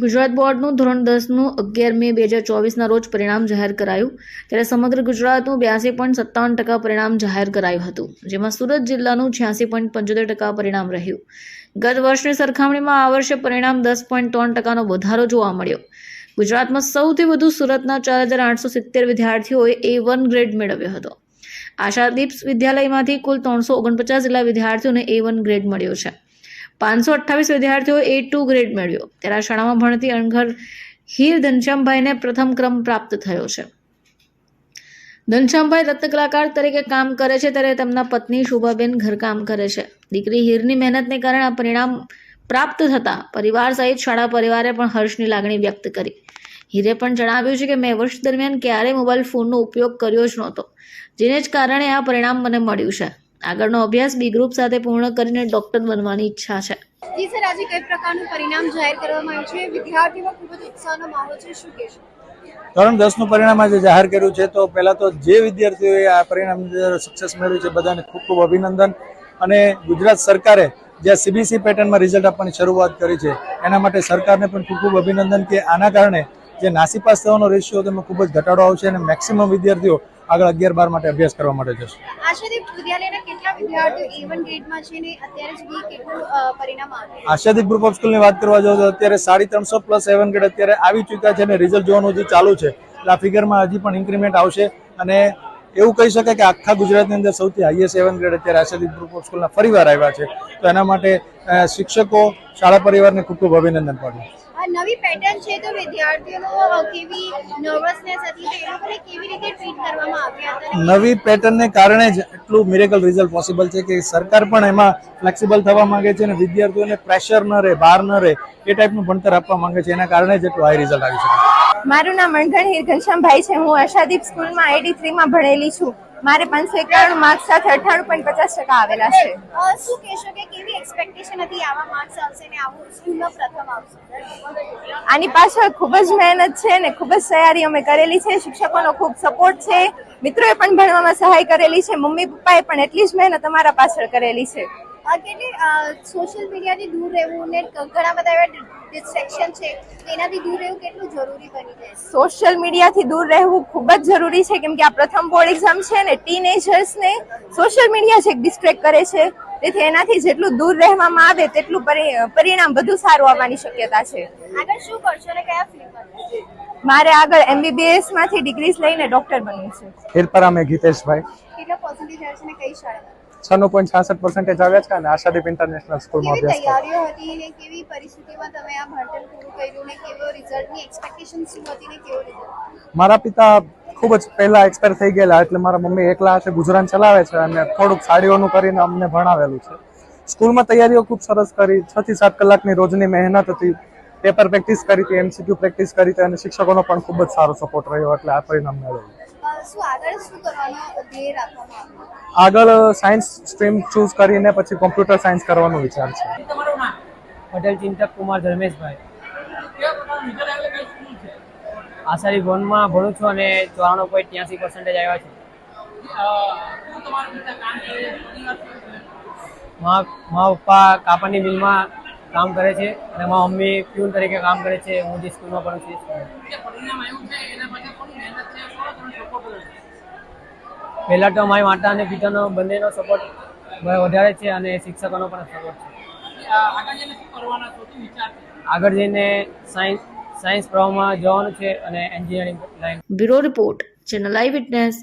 ગુજરાત બોર્ડનું ધોરણ દસનું અગિયાર મે બે હજાર ચોવીસના રોજ પરિણામ જાહેર કરાયું. ત્યારે સમગ્ર ગુજરાતનું બ્યાસી પોઈન્ટ સત્તાવન ટકા પરિણામ જાહેર કરાયું હતું. જેમાં સુરત જિલ્લાનું છ્યાસી પોઈન્ટ પંચોતેર ટકા પરિણામ રહ્યું. ગત વર્ષની સરખામણીમાં આ વર્ષે પરિણામ દસ પોઈન્ટ ત્રણ ટકાનો વધારો જોવા મળ્યો. ગુજરાતમાં સૌથી વધુ સુરતના ચાર હજાર આઠસો સિત્તેર વિદ્યાર્થીઓએ એ વન ગ્રેડ મેળવ્યો હતો. આશાદીપ્સ વિદ્યાલયમાંથી કુલ ત્રણસો ઓગણપચાસ જેટલા વિદ્યાર્થીઓને એ વન ગ્રેડ મળ્યો છે. પાંચસો અઠ્ઠાવીસ વિદ્યાર્થીઓએ એ ટુ ગ્રેડ મેળવ્યો. ત્યારે શાળામાં ભણતી અણઘર હીર ઘનશ્યામભાઈને પ્રથમ ક્રમ પ્રાપ્ત થયો છે. ઘનશ્યામભાઈ રત્ન કલાકાર તરીકે કામ કરે છે ત્યારે તેમના પત્ની શુભાબેન ઘરકામ કરે છે. દીકરી હીરની મહેનતને કારણે આ પરિણામ પ્રાપ્ત થતાં પરિવાર સહિત શાળા પરિવારે પણ હર્ષની લાગણી વ્યક્ત કરી. હીરે પણ જણાવ્યું છે કે મેં વર્ષ દરમિયાન ક્યારેય મોબાઈલ ફોનનો ઉપયોગ કર્યો જ નહોતો, જેને જ કારણે આ પરિણામ મને મળ્યું છે. આગળનો અભ્યાસ બી ગ્રુપ સાથે પૂર્ણ કરીને ડોક્ટર બનવાની ઈચ્છા છે. જી સર આજે કઈ પ્રકારનું પરિણામ જાહેર કરવામાં આવ્યું છે? વિદ્યાર્થીઓમાં ખૂબ જ ઉત્સાહનો માહોલ છે. શું કહેશો? ધોરણ દસનું પરિણામ આજે જાહેર કર્યું છે. તો પહેલાં તો જે વિદ્યાર્થીઓએ આ પરિણામ સક્સેસ મેળવ્યું છે બધાને ખૂબ ખૂબ અભિનંદન. અને ગુજરાત સરકારે જે સીબીસી પેટર્નમાં રિઝલ્ટ આપવાની શરૂઆત કરી છે એના માટે સરકારને પણ ખૂબ ખૂબ અભિનંદન કે આના કારણે જે નાસીપાસ થવાનો રેશિયો તેમાં ખૂબ જ ઘટાડો આવશે અને મેક્સિમમ વિદ્યાર્થીઓ આગળ અગિયાર બાર માટે અભ્યાસ કરવા માટે જશે. આશાદીપ વિદ્યાલયના કેટલા વિદ્યાર્થીઓ એ ગ્રેડમાં છે ને અત્યારે સુધી કેટલું પરિણામ આવ્યું આશાદીપ ગ્રુપ ઓફ સ્કૂલની વાત કરવા જાવ તો અત્યારે સાડી ત્રણસો પ્લસ સેવન ગ્રેડ અત્યારે આવી ચૂક્યા છે અને રિઝલ્ટ જોવાનું હજી ચાલુ છે. એટલે આ ફિગરમાં હજી પણ ઇન્ક્રીમેન્ટ આવશે અને એવું કહી શકાય કે આખા ગુજરાતની અંદર સૌથી હાઈએસ્ટ સેવન ગ્રેડ અત્યારે આશાદીપ ગ્રુપ ઓફ સ્કૂલના ફરીવાર આવ્યા છે. તો એના માટે શિક્ષકો શાળા પરિવારને ખૂબ ખૂબ અભિનંદન પાઠવું આ નવી પેટર્ન છે તો વિદ્યાર્થીઓનો કેવી નર્વસનેસ હતી તો એ લોકોને કેવી રીતે ટ્રીટ કરવામાં આવ્યા હતા? નવી પેટર્નને કારણે જ એટલું મિરેકલ રિઝલ્ટ પોસિબલ છે કે સરકાર પણ એમાં ફ્લેક્સિબલ થવા માંગે છે અને વિદ્યાર્થીઓને પ્રેશર ન રહે બહાર ન રહે એ ટાઈપનું ભણતર આપવા માંગે છે. એના કારણે જ એટલું હાઈ રિઝલ્ટ આવી શકે મારું નામ અણઘણ ઘનશ્યામભાઈ છે. હું આશાદીપ સ્કૂલમાં આઈડી થ્રીમાં ભણેલી છું. મારે પાંચસો એકાણું માર્ક્સ સાથે અઠાણું પોઈન્ટ પચાસ ટકા આવેલા છે. શું કહેશો કે કેવી એક્સપેક્ટેશન હતી આવા માર્ક્સ આવશે ને આવું સ્કૂલમાં પ્રથમ આવશે? આની પાછળ ખૂબ જ મહેનત છે ને ખૂબ જ તૈયારી અમે કરેલી છે. શિક્ષકોનો ખૂબ સપોર્ટ છે. મિત્રોએ પણ ભણવામાં સહાય કરેલી છે. મમ્મી પપ્પાએ પણ એટલી જ મહેનત અમારા પાછળ કરેલી છે. કેટલી સોશિયલ મીડિયાથી દૂર રહેવું ને ઘણા બધા એવા ડિસ્ટ્રેક્શન છે તેનાથી દૂર રહેવું કેટલું જરૂરી બની જાય સોશિયલ મીડિયાથી દૂર રહેવું ખૂબ જ જરૂરી છે કેમ કે આ પ્રથમ બોર્ડ એક્ઝામ છે ને ટીનેજર્સને સોશિયલ મીડિયા છે ડિસ્ટ્રેક્ટ કરે છે. તેથી એનાથી જેટલું દૂર રહેવામાં આવે તેટલું પરી- પરિણામ વધુ સારું આવવાની શક્યતા છે. આગળ શું કરશો અને કયા ફિલ્ડમાં મારે આગળ એમબીબીએસમાંથી ડિગ્રીઝ લઈને ડોક્ટર બનવું છે. હિરપરા મેં ગીતેશભાઈ. કેટલા પર્સન્ટેજ આવશે ને કઈ શાળામાં? છન્નું પોઈન્ટ છાસઠ પર્સન્ટેજ આવ્યા છે અને આશાદીપ ઇન્ટરનેશનલ સ્કૂલમાં અભ્યાસ કર્યો. તૈયારીઓ હતી ને કેવી પરિસ્થિતિમાં તમે આ ભણતર પૂરું કર્યું ને કેવો રિઝલ્ટની એક્સપેક્ટેશન શું હતી ને કેવો રિઝલ્ટ મારા પિતા ખૂબ જ પહેલા એક્સપાયર થઈ ગયેલા એટલે મારા મમ્મી એકલા છે ગુજરાન ચલાવે છે અને થોડુંક સાડીઓનું કરીને અમને ભણાવેલું છે. સ્કૂલમાં તૈયારીઓ ખૂબ સરસ કરી છ થી સાત કલાકની રોજની મહેનત હતી પેપર પ્રેક્ટિસ કરી હતી એમસીક્યુ પ્રેક્ટિસ કરી હતી અને શિક્ષકોનો પણ ખૂબ જ સારો સપોર્ટ રહ્યો એટલે આ પરિણામ મેળવ્યું. શું આગળ શું કરવાનો ધ્યેય રાખવામાં આગળ સાયન્સ સ્ટ્રીમ ચૂઝ કરીને પછી કોમ્પ્યુટર સાયન્સ કરવાનો વિચાર છે. પટેલ ચિંતક કુમાર ધર્મેશભાઈ. આશારી ભવનમાં ભણું છું અને ચોરાણું પોઈન્ટ ત્યાંસી પર્સન્ટેજ આવ્યા છે. મા મા પપ્પા કાપડની મિલમાં કામ કરે છે અને મારા મમ્મી પ્યુન તરીકે કામ કરે છે હું જે સ્કૂલમાં ભણું છું પહેલાં તો મારી માતા અને પિતાનો બંનેનો સપોર્ટ વધારે છે અને શિક્ષકોનો પણ સપોર્ટ છે. આગળ જઈને સાયન્સ સાયન્સ પ્રવાહમાં જવાનું છે અને engineering line bureau report channel eyewitness